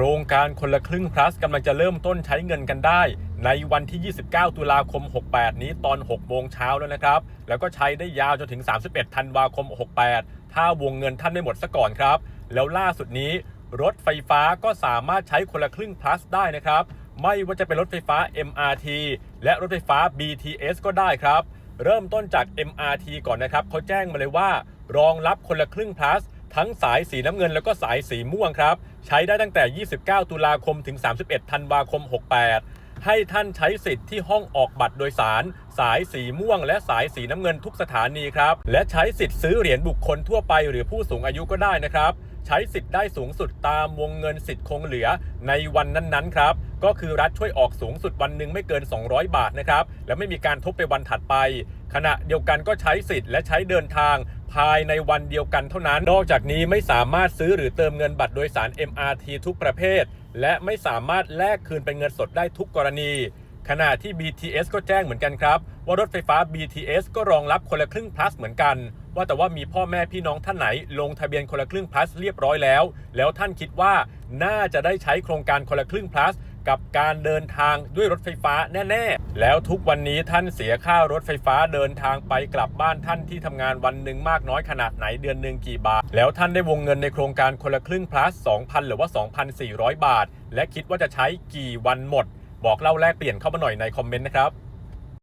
ครงการคนละครึ่ง plus กำลังจะเริ่มต้นใช้เงินกันได้ ในวันที่ 29 ตุลาคม 68 นี้ตอน 6 โมงเช้าแล้วนะครับ แล้วก็ใช้ได้ยาวจนถึง 31 ธันวาคม 68 ถ้าวงเงินท่านไม่หมดซะก่อนครับ แล้วล่าสุดนี้ รถไฟฟ้าก็สามารถใช้คนละครึ่ง plus ได้นะครับ ไม่ว่าจะเป็นรถไฟฟ้า MRT และรถไฟฟ้า BTS ก็ได้ครับ เริ่มต้นจาก MRT ก่อนนะครับเขาแจ้งมาเลยว่า รองรับคนละครึ่ง plus ทั้งสายสีน้ำเงินแล้วก็สายสีม่วงครับ ใช้ได้ตั้งแต่ 29 ตุลาคมถึง 31 ธันวาคม 68 ให้ท่านใช้สิทธิ์ที่ห้องออกบัตรโดยสาร สายสีม่วง และสายสีน้ำเงินทุกสถานีครับ และใช้สิทธิ์ซื้อเหรียญบุคคลทั่วไปหรือผู้สูงอายุก็ได้นะครับ ใช้สิทธิ์ได้สูงสุดตามวงเงินสิทธิ์คงเหลือในวันนั้นๆครับก็คือรัฐช่วยออกสูงสุดวันหนึ่งไม่เกิน 200 บาทนะครับ และไม่มีการทบไปวันถัดไป ขณะเดียวกันก็ใช้สิทธิ์และใช้เดินทางายในวันเดียวกันเท่านั้น นอกจากนี้ไม่สามารถซื้อหรือเติมเงินบัตรโดยสาร MRT ทุกประเภท และไม่สามารถแลกคืนเป็นเงินสดได้ทุกกรณี ขณะที่ BTS ก็แจ้งเหมือนกันครับ ว่ารถไฟฟ้า BTS ก็รองรับคนละครึ่ง plus เหมือนกัน ว่าแต่ว่ามีพ่อแม่พี่น้องท่านไหน ลงทะเบียนคนละครึ่ง plus เรียบร้อยแล้ว แล้วท่านคิดว่าน่าจะได้ใช้โครงการคนละครึ่ง plus กับการเดินทางด้วยรถไฟฟ้าแน่ๆ แล้วทุกวันนี้ท่านเสียค่ารถไฟฟ้าเดินทางไปกลับบ้านท่านที่ทำงานวันหนึ่งมากน้อยขนาดไหนเดือนหนึ่งกี่บาท แล้วท่านได้วงเงินในโครงการคนละครึ่ง plus 2,000 หรือว่า 2,400 บาท และคิดว่าจะใช้กี่วันหมด บอกเล่าแลกเปลี่ยนเข้ามาหน่อยในคอมเมนต์นะครับ